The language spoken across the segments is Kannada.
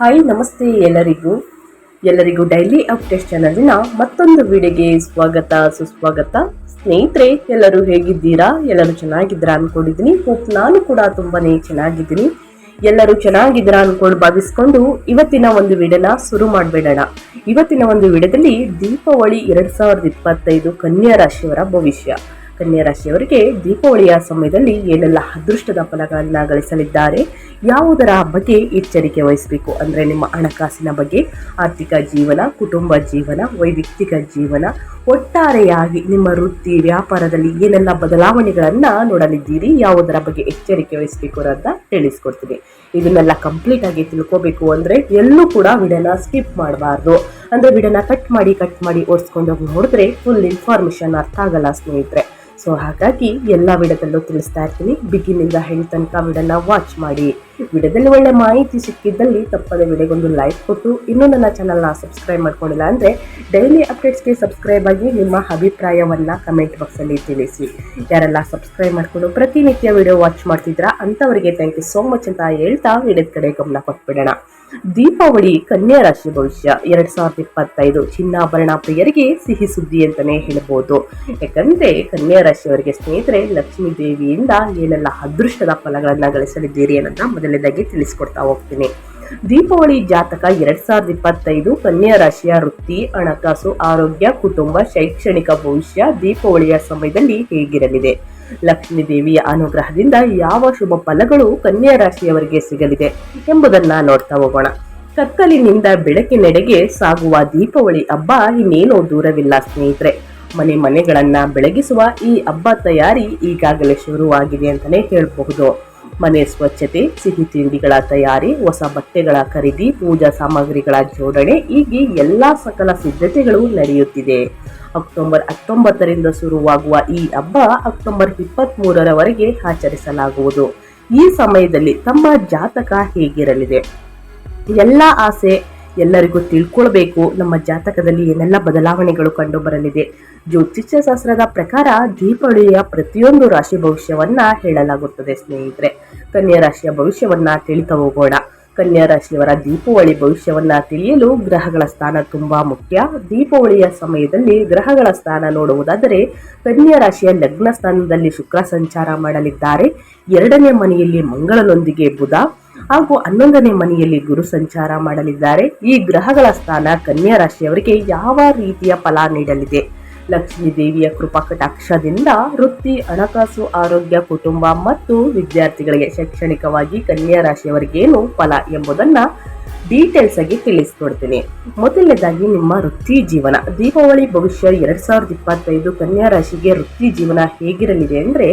ಹಾಯ್ ನಮಸ್ತೆ ಎಲ್ಲರಿಗೂ. ಎಲ್ಲರಿಗೂ ಡೈಲಿ ಅಪ್ಡೇಟ್ ಚಾನಲಿನ ಮತ್ತೊಂದು ವಿಡಿಯೋಗೆ ಸ್ವಾಗತ, ಸುಸ್ವಾಗತ. ಸ್ನೇಹಿತರೆ, ಎಲ್ಲರೂ ಹೇಗಿದ್ದೀರಾ? ಎಲ್ಲರೂ ಚೆನ್ನಾಗಿದ್ದೀರಾ ಅಂದ್ಕೊಂಡಿದ್ದೀನಿ ಹೋಪ್ ನಾನು ಕೂಡ ತುಂಬಾನೇ ಚೆನ್ನಾಗಿದ್ದೀನಿ. ಎಲ್ಲರೂ ಚೆನ್ನಾಗಿದ್ದೀರಾ ಅಂದ್ಕೊಂಡು ಭಾವಿಸ್ಕೊಂಡು ಇವತ್ತಿನ ಒಂದು ವಿಡಿಯೋನ ಶುರು ಮಾಡಬೇಡೋಣ. ಇವತ್ತಿನ ಒಂದು ವಿಡಿಯೋದಲ್ಲಿ ದೀಪಾವಳಿ ಎರಡು ಸಾವಿರದ ಇಪ್ಪತ್ತೈದು ಕನ್ಯಾ ರಾಶಿಯವರ ಭವಿಷ್ಯ. ಕನ್ಯಾ ರಾಶಿಯವರಿಗೆ ದೀಪಾವಳಿಯ ಸಮಯದಲ್ಲಿ ಏನೆಲ್ಲ ಅದೃಷ್ಟದ ಫಲಗಳನ್ನು ಗಳಿಸಲಿದ್ದಾರೆ, ಯಾವುದರ ಬಗ್ಗೆ ಎಚ್ಚರಿಕೆ ವಹಿಸಬೇಕು ಅಂದರೆ ನಿಮ್ಮ ಹಣಕಾಸಿನ ಬಗ್ಗೆ, ಆರ್ಥಿಕ ಜೀವನ, ಕುಟುಂಬ ಜೀವನ, ವೈಯಕ್ತಿಕ ಜೀವನ, ಒಟ್ಟಾರೆಯಾಗಿ ನಿಮ್ಮ ವೃತ್ತಿ, ವ್ಯಾಪಾರದಲ್ಲಿ ಏನೆಲ್ಲ ಬದಲಾವಣೆಗಳನ್ನು ನೋಡಲಿದ್ದೀರಿ, ಯಾವುದರ ಬಗ್ಗೆ ಎಚ್ಚರಿಕೆ ವಹಿಸಬೇಕು ಅಂತ ತಿಳಿಸ್ಕೊಡ್ತೀನಿ. ಇದನ್ನೆಲ್ಲ ಕಂಪ್ಲೀಟ್ ಆಗಿ ತಿಳ್ಕೋಬೇಕು ಅಂದರೆ ಎಲ್ಲೂ ಕೂಡ ವಿಡಿಯೋನ ಸ್ಕಿಪ್ ಮಾಡಬಾರ್ದು. ಅಂದರೆ ವಿಡಿಯೋನ ಕಟ್ ಮಾಡಿ ಕಟ್ ಮಾಡಿ ಓಡಿಸ್ಕೊಂಡು ಹೋಗಿ ನೋಡಿದ್ರೆ ಫುಲ್ ಇನ್ಫಾರ್ಮೇಷನ್ ಅರ್ಥ ಆಗಲ್ಲ ಸ್ನೇಹಿತರೆ. ಸೊ ಹಾಗಾಗಿ ಎಲ್ಲ ವಿಡದಲ್ಲೂ ತಿಳಿಸ್ತಾ ಇರ್ತೀನಿ. ಬಿಗಿನಿಂದ ಹೆಣ್ ತನಕ ವಿಡಿಯೋನ ವಾಚ್ ಮಾಡಿ. ವಿಡಿಯೋದಲ್ಲಿ ಒಳ್ಳೆ ಮಾಹಿತಿ ಸಿಕ್ಕಿದ್ದಲ್ಲಿ ತಪ್ಪದೆ ವಿಡಿಯೋಗೊಂದು ಲೈಕ್ ಕೊಟ್ಟು, ಇನ್ನೂ ನನ್ನ ಚಾನಲ್ನ ಸಬ್ಸ್ಕ್ರೈಬ್ ಮಾಡ್ಕೊಂಡಿಲ್ಲ ಅಂದರೆ ಡೈಲಿ ಅಪ್ಡೇಟ್ಸ್ಗೆ ಸಬ್ಸ್ಕ್ರೈಬ್ ಆಗಿ ನಿಮ್ಮ ಅಭಿಪ್ರಾಯವನ್ನ ಕಮೆಂಟ್ ಬಾಕ್ಸಲ್ಲಿ ತಿಳಿಸಿ. ಯಾರೆಲ್ಲ ಸಬ್ಸ್ಕ್ರೈಬ್ ಮಾಡ್ಕೊಂಡು ಪ್ರತಿನಿತ್ಯ ವಿಡಿಯೋ ವಾಚ್ ಮಾಡ್ತಿದ್ರಾ ಅಂಥವರಿಗೆ ಥ್ಯಾಂಕ್ ಯು ಸೋ ಮಚ್ ಅಂತ ಹೇಳ್ತಾ ವಿಡಿಯೋದ ಕಡೆ ಗಮನ ಕೊಟ್ಬಿಡೋಣ. ದೀಪಾವಳಿ, ಕನ್ಯಾ ರಾಶಿ ಭವಿಷ್ಯ, ಎರಡ್ ಸಾವಿರದ ಇಪ್ಪತ್ತೈದು ಚಿನ್ನಾಭರಣ ಪ್ರಿಯರಿಗೆ ಸಿಹಿ ಸುದ್ದಿ ಅಂತಾನೆ ಹೇಳ್ಬೋದು. ಯಾಕಂದ್ರೆ ಕನ್ಯಾ ರಾಶಿಯವರಿಗೆ ಸ್ನೇಹಿತರೆ ಲಕ್ಷ್ಮೀ ದೇವಿಯಿಂದ ಏನೆಲ್ಲ ಅದೃಷ್ಟದ ಫಲಗಳನ್ನ ಗಳಿಸಲಿದ್ದೀರಿ ಅನ್ನೋದನ್ನ ಮೊದಲನೇದಾಗಿ ತಿಳಿಸ್ಕೊಡ್ತಾ ಹೋಗ್ತೀನಿ. ದೀಪಾವಳಿ ಜಾತಕ ಎರಡ್ ಸಾವಿರದ ಇಪ್ಪತ್ತೈದು ಕನ್ಯಾ ರಾಶಿಯ ವೃತ್ತಿ, ಹಣಕಾಸು, ಆರೋಗ್ಯ, ಕುಟುಂಬ, ಶೈಕ್ಷಣಿಕ ಭವಿಷ್ಯ ದೀಪಾವಳಿಯ ಸಮಯದಲ್ಲಿ ಹೇಗಿರಲಿದೆ? ಲಕ್ಷ್ಮೀ ದೇವಿಯ ಅನುಗ್ರಹದಿಂದ ಯಾವ ಶುಭ ಫಲಗಳು ಕನ್ಯಾ ರಾಶಿಯವರಿಗೆ ಸಿಗಲಿದೆ ಎಂಬುದನ್ನ ನೋಡ್ತಾ ಹೋಗೋಣ. ಕತ್ತಲಿನಿಂದ ಬೆಳಕಿನೆಡೆಗೆ ಸಾಗುವ ದೀಪಾವಳಿ ಹಬ್ಬ ಇನ್ನೇನೋ ದೂರವಿಲ್ಲ ಸ್ನೇಹಿತರೆ. ಮನೆ ಮನೆಗಳನ್ನ ಬೆಳಗಿಸುವ ಈ ಹಬ್ಬ ತಯಾರಿ ಈಗಾಗಲೇ ಶುರುವಾಗಿದೆ ಅಂತಲೇ ಹೇಳಬಹುದು. ಮನೆ ಸ್ವಚ್ಛತೆ, ಸಿಹಿ ತಿಂಡಿಗಳ ತಯಾರಿ, ಹೊಸ ಬಟ್ಟೆಗಳ ಖರೀದಿ, ಪೂಜಾ ಸಾಮಗ್ರಿಗಳ ಜೋಡಣೆ, ಹೀಗೆ ಎಲ್ಲಾ ಸಕಲ ಸಿದ್ಧತೆಗಳು ನಡೆಯುತ್ತಿದೆ. ಅಕ್ಟೋಬರ್ ಹತ್ತೊಂಬತ್ತರಿಂದ ಶುರುವಾಗುವ ಈ ಹಬ್ಬ ಅಕ್ಟೋಬರ್ ಇಪ್ಪತ್ತ್ ಮೂರರವರೆಗೆ ಆಚರಿಸಲಾಗುವುದು. ಈ ಸಮಯದಲ್ಲಿ ತಮ್ಮ ಜಾತಕ ಹೇಗಿರಲಿದೆ? ಎಲ್ಲ ಆಸೆ ಎಲ್ಲರಿಗೂ ತಿಳ್ಕೊಳ್ಬೇಕು. ನಮ್ಮ ಜಾತಕದಲ್ಲಿ ಏನೆಲ್ಲ ಬದಲಾವಣೆಗಳು ಕಂಡು ಬರಲಿದೆ ಜ್ಯೋತಿಷ್ಯ ಶಾಸ್ತ್ರದ ಪ್ರಕಾರ ದೀಪಾವಳಿಯ ಪ್ರತಿಯೊಂದು ರಾಶಿ ಭವಿಷ್ಯವನ್ನ ಹೇಳಲಾಗುತ್ತದೆ ಸ್ನೇಹಿತರೆ. ಕನ್ಯಾ ರಾಶಿಯ ಭವಿಷ್ಯವನ್ನ ತಿಳಿತ ಹೋಗೋಣ. ಕನ್ಯಾ ರಾಶಿಯವರ ದೀಪಾವಳಿ ಭವಿಷ್ಯವನ್ನ ತಿಳಿಯಲು ಗ್ರಹಗಳ ಸ್ಥಾನ ತುಂಬಾ ಮುಖ್ಯ. ದೀಪಾವಳಿಯ ಸಮಯದಲ್ಲಿ ಗ್ರಹಗಳ ಸ್ಥಾನ ನೋಡುವುದಾದರೆ ಕನ್ಯಾ ರಾಶಿಯ ಲಗ್ನ ಸ್ಥಾನದಲ್ಲಿ ಶುಕ್ರ ಸಂಚಾರ ಮಾಡಲಿದ್ದಾರೆ. ಎರಡನೇ ಮನೆಯಲ್ಲಿ ಮಂಗಳನೊಂದಿಗೆ ಬುಧ ಹಾಗೂ ಹನ್ನೊಂದನೇ ಮನೆಯಲ್ಲಿ ಗುರು ಸಂಚಾರ ಮಾಡಲಿದ್ದಾರೆ. ಈ ಗ್ರಹಗಳ ಸ್ಥಾನ ಕನ್ಯಾ ರಾಶಿಯವರಿಗೆ ಯಾವ ರೀತಿಯ ಫಲ ನೀಡಲಿದೆ? ಲಕ್ಷ್ಮೀ ದೇವಿಯ ಕೃಪಾ ಕಟಾಕ್ಷದಿಂದ ವೃತ್ತಿ, ಹಣಕಾಸು, ಆರೋಗ್ಯ, ಕುಟುಂಬ ಮತ್ತು ವಿದ್ಯಾರ್ಥಿಗಳಿಗೆ ಶೈಕ್ಷಣಿಕವಾಗಿ ಕನ್ಯಾ ರಾಶಿಯವರಿಗೇನು ಫಲ ಎಂಬುದನ್ನು ಡೀಟೇಲ್ಸ್ ಆಗಿ ತಿಳಿಸ್ಕೊಡ್ತೀನಿ. ಮೊದಲನೇದಾಗಿ ನಿಮ್ಮ ವೃತ್ತಿ ಜೀವನ. ದೀಪಾವಳಿ ಭವಿಷ್ಯ ಎರಡ್ ಸಾವಿರದ ಇಪ್ಪತ್ತೈದು ಕನ್ಯಾ ರಾಶಿಗೆ ವೃತ್ತಿ ಜೀವನ ಹೇಗಿರಲಿದೆ ಅಂದರೆ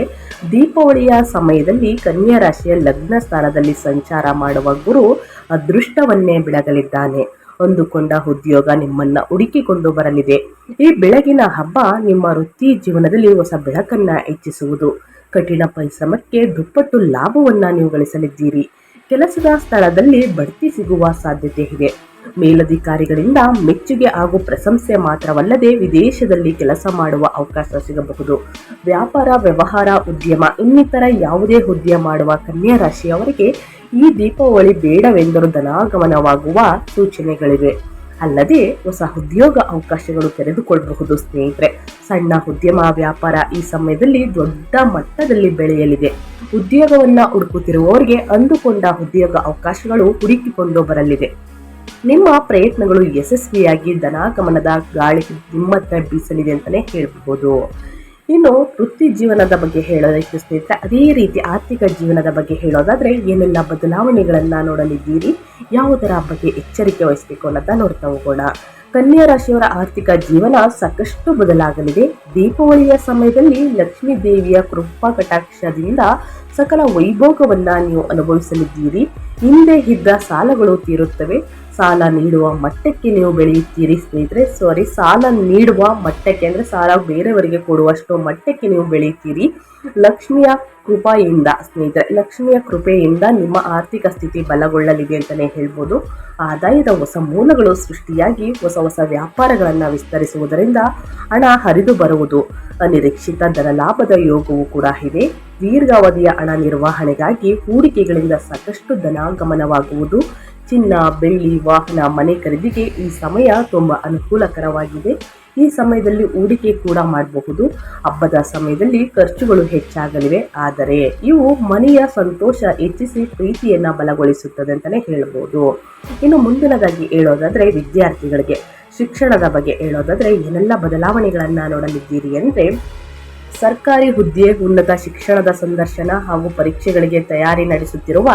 ದೀಪಾವಳಿಯ ಸಮಯದಲ್ಲಿ ಕನ್ಯಾ ರಾಶಿಯ ಲಗ್ನ ಸ್ಥಾನದಲ್ಲಿ ಸಂಚಾರ ಮಾಡುವ ಗುರು ಅದೃಷ್ಟವನ್ನೇ ಬೆಳಗಲಿದ್ದಾನೆ ಅಂದುಕೊಂಡ ಉದ್ಯೋಗ ನಿಮ್ಮನ್ನ ಹುಡುಕಿಕೊಂಡು ಬರಲಿದೆ. ಈ ಬೆಳಗಿನ ಹಬ್ಬ ನಿಮ್ಮ ವೃತ್ತಿ ಜೀವನದಲ್ಲಿ ಹೊಸ ಬೆಳಕನ್ನ ಹೆಚ್ಚಿಸುವುದು. ಕಠಿಣ ಪರಿಶ್ರಮಕ್ಕೆ ದುಪ್ಪಟ್ಟು ಲಾಭವನ್ನ ನೀವು ಗಳಿಸಲಿದ್ದೀರಿ. ಕೆಲಸದ ಸ್ಥಳದಲ್ಲಿ ಬಡ್ತಿ ಸಿಗುವ ಸಾಧ್ಯತೆ ಇದೆ. ಮೇಲಧಿಕಾರಿಗಳಿಂದ ಮೆಚ್ಚುಗೆ ಹಾಗೂ ಪ್ರಶಂಸೆ ಮಾತ್ರವಲ್ಲದೆ ವಿದೇಶದಲ್ಲಿ ಕೆಲಸ ಮಾಡುವ ಅವಕಾಶ ಸಿಗಬಹುದು. ವ್ಯಾಪಾರ, ವ್ಯವಹಾರ, ಉದ್ಯಮ, ಇನ್ನಿತರ ಯಾವುದೇ ಹುದ್ದೆ ಮಾಡುವ ಕನ್ಯಾ ರಾಶಿಯವರಿಗೆ ಈ ದೀಪಾವಳಿ ಬೇಡವೆಂದರೂ ಧನಾಗಮನವಾಗುವ ಸೂಚನೆಗಳಿವೆ. ಅಲ್ಲದೆ ಹೊಸ ಉದ್ಯೋಗ ಅವಕಾಶಗಳು ತೆರೆದುಕೊಳ್ಳಬಹುದು ಸ್ನೇಹಿತರೆ. ಸಣ್ಣ ಉದ್ಯಮ, ವ್ಯಾಪಾರ ಈ ಸಮಯದಲ್ಲಿ ದೊಡ್ಡ ಮಟ್ಟದಲ್ಲಿ ಬೆಳೆಯಲಿದೆ. ಉದ್ಯೋಗವನ್ನು ಹುಡುಕುತ್ತಿರುವವರಿಗೆ ಅಂದುಕೊಂಡ ಉದ್ಯೋಗ ಅವಕಾಶಗಳು ಹುಡುಕಿಕೊಂಡು ಬರಲಿದೆ. ನಿಮ್ಮ ಪ್ರಯತ್ನಗಳು ಯಶಸ್ವಿಯಾಗಿ ಧನಾಗಮನದ ಗಾಳಿ ನಿಮ್ಮತ್ತ ಬೀಸಲಿದೆ ಅಂತಾನೆ ಹೇಳಬಹುದು. ಇನ್ನು ವೃತ್ತಿ ಜೀವನದ ಬಗ್ಗೆ ಹೇಳೋದಕ್ಕೆ ಸ್ನೇಹಿತರೆ, ಅದೇ ರೀತಿ ಆರ್ಥಿಕ ಜೀವನದ ಬಗ್ಗೆ ಹೇಳೋದಾದರೆ ಏನೆಲ್ಲ ಬದಲಾವಣೆಗಳನ್ನು ನೋಡಲಿದ್ದೀರಿ? ಯಾವುದರ ಬಗ್ಗೆ ಎಚ್ಚರಿಕೆ ವಹಿಸಬೇಕು ಅನ್ನೋದನ್ನ ನೋಡ್ತಾ ಹೋಗೋಣ. ಕನ್ಯಾ ರಾಶಿಯವರ ಆರ್ಥಿಕ ಜೀವನ ಸಾಕಷ್ಟು ಬದಲಾಗಲಿದೆ. ದೀಪಾವಳಿಯ ಸಮಯದಲ್ಲಿ ಲಕ್ಷ್ಮೀ ದೇವಿಯ ಕೃಪಾ ಕಟಾಕ್ಷದಿಂದ ಸಕಲ ವೈಭೋಗವನ್ನು ನೀವು ಅನುಭವಿಸಲಿದ್ದೀರಿ. ಹಿಂದೆ ಇದ್ದ ಸಾಲಗಳು ತೀರುತ್ತವೆ. ಸಾಲ ನೀಡುವ ಮಟ್ಟಕ್ಕೆ ನೀವು ಬೆಳೆಯುತ್ತೀರಿ ಸ್ನೇಹಿತರೆ. ಸಾರಿ ಸಾಲ ನೀಡುವ ಮಟ್ಟಕ್ಕೆ ಅಂದ್ರೆ ಸಾಲ ಬೇರೆಯವರಿಗೆ ಕೊಡುವಷ್ಟು ಮಟ್ಟಕ್ಕೆ ನೀವು ಬೆಳೆಯುತ್ತೀರಿ. ಲಕ್ಷ್ಮಿಯ ಕೃಪೆಯಿಂದ ಸ್ನೇಹಿತರೆ, ಲಕ್ಷ್ಮಿಯ ಕೃಪೆಯಿಂದ ನಿಮ್ಮ ಆರ್ಥಿಕ ಸ್ಥಿತಿ ಬಲಗೊಳ್ಳಲಿದೆ ಅಂತಲೇ ಹೇಳ್ಬೋದು. ಆದಾಯದ ಹೊಸ ಮೂಲಗಳು ಸೃಷ್ಟಿಯಾಗಿ ಹೊಸ ಹೊಸ ವ್ಯಾಪಾರಗಳನ್ನು ವಿಸ್ತರಿಸುವುದರಿಂದ ಹಣ ಹರಿದು ಬರುವುದು, ಅನಿರೀಕ್ಷಿತ ದರ ಲಾಭದ ಯೋಗವೂ ಕೂಡ ಇದೆ. ದೀರ್ಘಾವಧಿಯ ಹಣ ನಿರ್ವಹಣೆಗಾಗಿ ಹೂಡಿಕೆಗಳಿಂದ ಸಾಕಷ್ಟು ಧನಾಗಮನವಾಗುವುದು ಚಿನ್ನ ಬೆಳ್ಳಿ, ವಾಹನ, ಮನೆ ಖರೀದಿಗೆ ಈ ಸಮಯ ತುಂಬ ಅನುಕೂಲಕರವಾಗಿದೆ. ಈ ಸಮಯದಲ್ಲಿ ಹೂಡಿಕೆ ಕೂಡ ಮಾಡಬಹುದು. ಹಬ್ಬದ ಸಮಯದಲ್ಲಿ ಖರ್ಚುಗಳು ಹೆಚ್ಚಾಗಲಿವೆ. ಆದರೆ ಇವು ಮನೆಯ ಸಂತೋಷ ಹೆಚ್ಚಿಸಿ ಪ್ರೀತಿಯನ್ನ ಬಲಗೊಳಿಸುತ್ತದೆ ಅಂತಲೇ ಹೇಳ್ಬೋದು ಇನ್ನು ಮುಂದಿನದಾಗಿ ಹೇಳೋದಾದರೆ ವಿದ್ಯಾರ್ಥಿಗಳಿಗೆ, ಶಿಕ್ಷಣದ ಬಗ್ಗೆ ಹೇಳೋದಾದರೆ ಏನೆಲ್ಲ ಬದಲಾವಣೆಗಳನ್ನು ನೋಡಲಿದ್ದೀರಿ ಅಂದ್ರೆ ಸರ್ಕಾರಿ ಹುದ್ದೆ ಉನ್ನತ ಶಿಕ್ಷಣದ ಸಂದರ್ಶನ ಹಾಗೂ ಪರೀಕ್ಷೆಗಳಿಗೆ ತಯಾರಿ ನಡೆಸುತ್ತಿರುವ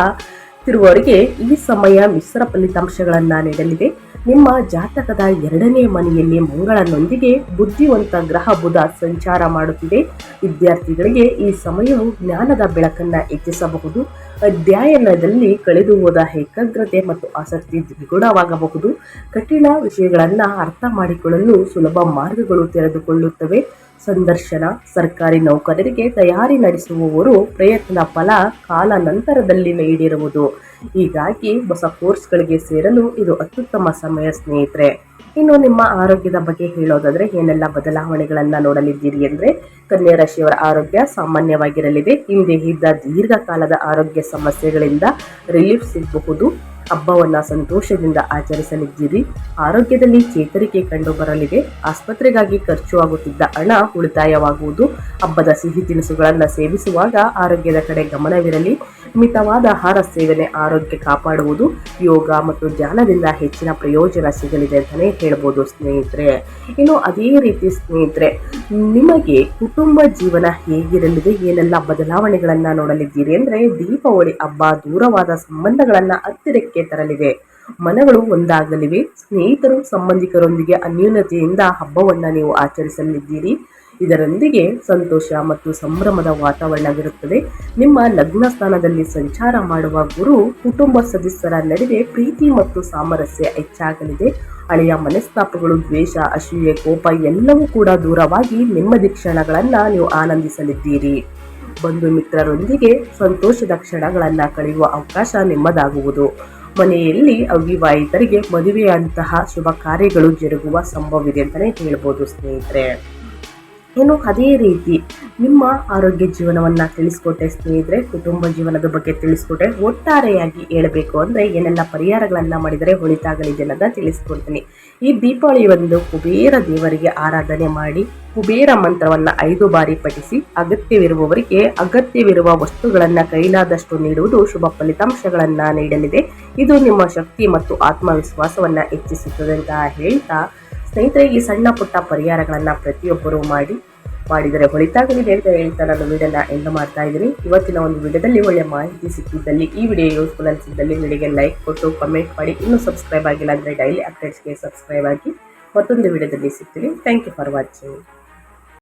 ತಿರುವವರಿಗೆ ಈ ಸಮಯ ಮಿಶ್ರ ಫಲಿತಾಂಶಗಳನ್ನ ನೀಡಲಿದೆ. ನಿಮ್ಮ ಜಾತಕದ ಎರಡನೇ ಮನೆಯಲ್ಲಿ ಮಂಗಳನೊಂದಿಗೆ ಬುದ್ಧಿವಂತ ಗ್ರಹ ಬುಧ ಸಂಚಾರ ಮಾಡುತ್ತಿದೆ. ವಿದ್ಯಾರ್ಥಿಗಳಿಗೆ ಈ ಸಮಯವು ಜ್ಞಾನದ ಬೆಳಕನ್ನ ಹೆಚ್ಚಿಸಬಹುದು. ಅಧ್ಯಯನದಲ್ಲಿ ಕಳೆದು ಹೋದ ಏಕಾಗ್ರತೆ ಮತ್ತು ಆಸಕ್ತಿ ದ್ವಿಗುಣವಾಗಬಹುದು. ಕಠಿಣ ವಿಷಯಗಳನ್ನು ಅರ್ಥ ಮಾಡಿಕೊಳ್ಳಲು ಸುಲಭ ಮಾರ್ಗಗಳು ತೆರೆದುಕೊಳ್ಳುತ್ತವೆ. ಸಂದರ್ಶನ, ಸರ್ಕಾರಿ ನೌಕರರಿಗೆ ತಯಾರಿ ನಡೆಸುವವರು ಪ್ರಯತ್ನ ಫಲ ಕಾಲ ನಂತರದಲ್ಲಿ ನೀಡಿರುವುದು. ಹೀಗಾಗಿ ಹೊಸ ಕೋರ್ಸ್ಗಳಿಗೆ ಸೇರಲು ಇದು ಅತ್ಯುತ್ತಮ ಸಮಯ, ಸ್ನೇಹಿತರೆ. ಇನ್ನು ನಿಮ್ಮ ಆರೋಗ್ಯದ ಬಗ್ಗೆ ಹೇಳೋದಾದರೆ ಏನೆಲ್ಲ ಬದಲಾವಣೆಗಳನ್ನು ನೋಡಲಿದ್ದೀರಿ ಅಂದರೆ ಕನ್ಯಾ ರಾಶಿಯವರ ಆರೋಗ್ಯ ಸಾಮಾನ್ಯವಾಗಿರಲಿದೆ. ಹಿಂದೆ ಇದ್ದ ದೀರ್ಘಕಾಲದ ಆರೋಗ್ಯ ಸಮಸ್ಯೆಗಳಿಂದ ರಿಲೀಫ್ ಸಿಗಬಹುದು. ಹಬ್ಬವನ್ನ ಸಂತೋಷದಿಂದ ಆಚರಿಸಲಿದ್ದೀರಿ. ಆರೋಗ್ಯದಲ್ಲಿ ಚೇತರಿಕೆ ಕಂಡು ಬರಲಿದೆ ಆಸ್ಪತ್ರೆಗಾಗಿ ಖರ್ಚು ಆಗುತ್ತಿದ್ದ ಹಣ ಉಳಿತಾಯವಾಗುವುದು. ಹಬ್ಬದ ಸಿಹಿ ತಿನಿಸುಗಳನ್ನು ಸೇವಿಸುವಾಗ ಆರೋಗ್ಯದ ಕಡೆ ಗಮನವಿರಲಿ. ಮಿತವಾದ ಆಹಾರ ಸೇವನೆ ಆರೋಗ್ಯ ಕಾಪಾಡುವುದು. ಯೋಗ ಮತ್ತು ಧ್ಯಾನದಿಂದ ಹೆಚ್ಚಿನ ಪ್ರಯೋಜನ ಸಿಗಲಿದೆ ಅಂತಲೇ ಹೇಳ್ಬೋದು ಸ್ನೇಹಿತರೆ. ಇನ್ನು ಅದೇ ರೀತಿ ಸ್ನೇಹಿತರೆ ನಿಮಗೆ ಕುಟುಂಬ ಜೀವನ ಹೇಗಿರಲಿದೆ, ಏನೆಲ್ಲ ಬದಲಾವಣೆಗಳನ್ನು ನೋಡಲಿದ್ದೀರಿ ಅಂದ್ರೆ ದೀಪಾವಳಿ ಹಬ್ಬ, ದೂರವಾದ ಸಂಬಂಧಗಳನ್ನು ಹತ್ತಿರಕ್ಕೆ ತರಲಿವೆ ಮನಗಳು ಒಂದಾಗಲಿವೆ, ಸ್ನೇಹಿತರು, ಸಂಬಂಧಿಕರೊಂದಿಗೆ ಅನ್ಯೂನ್ಯತೆಯಿಂದ ಹಬ್ಬವನ್ನು ನೀವು ಆಚರಿಸಲಿದ್ದೀರಿ. ಇದರೊಂದಿಗೆ ಸಂತೋಷ ಮತ್ತು ಸಂಭ್ರಮದ ವಾತಾವರಣವಿರುತ್ತದೆ ನಿಮ್ಮ ಲಗ್ನ ಸ್ಥಾನದಲ್ಲಿ ಸಂಚಾರ ಮಾಡುವ ಗುರು, ಕುಟುಂಬ ಸದಸ್ಯರ ನಡುವೆ ಪ್ರೀತಿ ಮತ್ತು ಸಾಮರಸ್ಯ ಹೆಚ್ಚಾಗಲಿದೆ. ಹಳೆಯ ಮನಸ್ತಾಪಗಳು, ದ್ವೇಷ, ಅಸೂಯೆ, ಕೋಪ ಎಲ್ಲವೂ ಕೂಡ ದೂರವಾಗಿ ನೆಮ್ಮದಿ ಕ್ಷಣಗಳನ್ನು ನೀವು ಆನಂದಿಸಲಿದ್ದೀರಿ. ಬಂಧು ಮಿತ್ರರೊಂದಿಗೆ ಸಂತೋಷದ ಕ್ಷಣಗಳನ್ನು ಕಳೆಯುವ ಅವಕಾಶ ನಿಮ್ಮದಾಗುವುದು. ಮನೆಯಲ್ಲಿ ಅವಿವಾಹಿತರಿಗೆ ಮದುವೆಯಂತಹ ಶುಭ ಕಾರ್ಯಗಳು ಜರುಗುವ ಸಂಭವವಿದೆ ಅಂತಲೇ ಹೇಳ್ಬೋದು ಸ್ನೇಹಿತರೆ. ಇನ್ನು ಅದೇ ರೀತಿ ನಿಮ್ಮ ಆರೋಗ್ಯ ಜೀವನವನ್ನು ತಿಳಿಸ್ಕೊಟ್ಟೆ ಸ್ನೇಹಿತರೆ, ಕುಟುಂಬ ಜೀವನದ ಬಗ್ಗೆ ತಿಳಿಸ್ಕೊಟ್ಟೆ, ಒಟ್ಟಾರೆಯಾಗಿ ಹೇಳಬೇಕು ಅಂದರೆ ಏನೆಲ್ಲ ಪರಿಹಾರಗಳನ್ನು ಮಾಡಿದರೆ ಒಳಿತಾಗಲಿದೆ ಅನ್ನೋದನ್ನು ತಿಳಿಸ್ಕೊಡ್ತೀನಿ. ಈ ದೀಪಾವಳಿ ಒಂದು ಕುಬೇರ ದೇವರಿಗೆ ಆರಾಧನೆ ಮಾಡಿ, ಕುಬೇರ ಮಂತ್ರವನ್ನು ಐದು ಬಾರಿ ಪಠಿಸಿ, ಅಗತ್ಯವಿರುವವರಿಗೆ ಅಗತ್ಯವಿರುವ ವಸ್ತುಗಳನ್ನು ಕೈಲಾದಷ್ಟು ನೀಡುವುದು ಶುಭ ಫಲಿತಾಂಶಗಳನ್ನು ನೀಡಲಿದೆ. ಇದು ನಿಮ್ಮ ಶಕ್ತಿ ಮತ್ತು ಆತ್ಮವಿಶ್ವಾಸವನ್ನು ಹೆಚ್ಚಿಸುತ್ತದೆ ಅಂತ ಹೇಳ್ತಾ ಸ್ನೇಹಿತರೆ, ಈ ಸಣ್ಣ ಪುಟ್ಟ ಪರಿಹಾರಗಳನ್ನು ಪ್ರತಿಯೊಬ್ಬರೂ ಮಾಡಿ ಮಾಡಿದರೆ ಹೊಳಿತಾಗಲಿ ಅಂತ ಹೇಳ್ತಾ ನಾನು ವಿಡಿಯೋನ ಎಂಡ್ ಮಾಡ್ತಾ ಇದ್ದೀನಿ. ಇವತ್ತಿನ ಒಂದು ವಿಡಿಯೋದಲ್ಲಿ ಒಳ್ಳೆ ಮಾಹಿತಿ ಸಿಕ್ಕಿದ್ದಲ್ಲಿ ಈ ವಿಡಿಯೋ ಯೂಸ್ಫುಲ್ ಅನಿಸಿದ್ದಲ್ಲಿ ವಿಡಿಯೋಗೆ ಲೈಕ್ ಕೊಟ್ಟು ಕಮೆಂಟ್ ಮಾಡಿ. ಇನ್ನೂ ಸಬ್ಸ್ಕ್ರೈಬ್ ಆಗಿಲ್ಲ ಅಂದರೆ ಡೈಲಿ ಅಪ್ಡೇಟ್ಸ್ಗೆ ಸಬ್ಸ್ಕ್ರೈಬ್ ಆಗಿ ಮತ್ತೊಂದು ವಿಡಿಯೋದಲ್ಲಿ ಸಿಗ್ತೀನಿ. Thank you for watching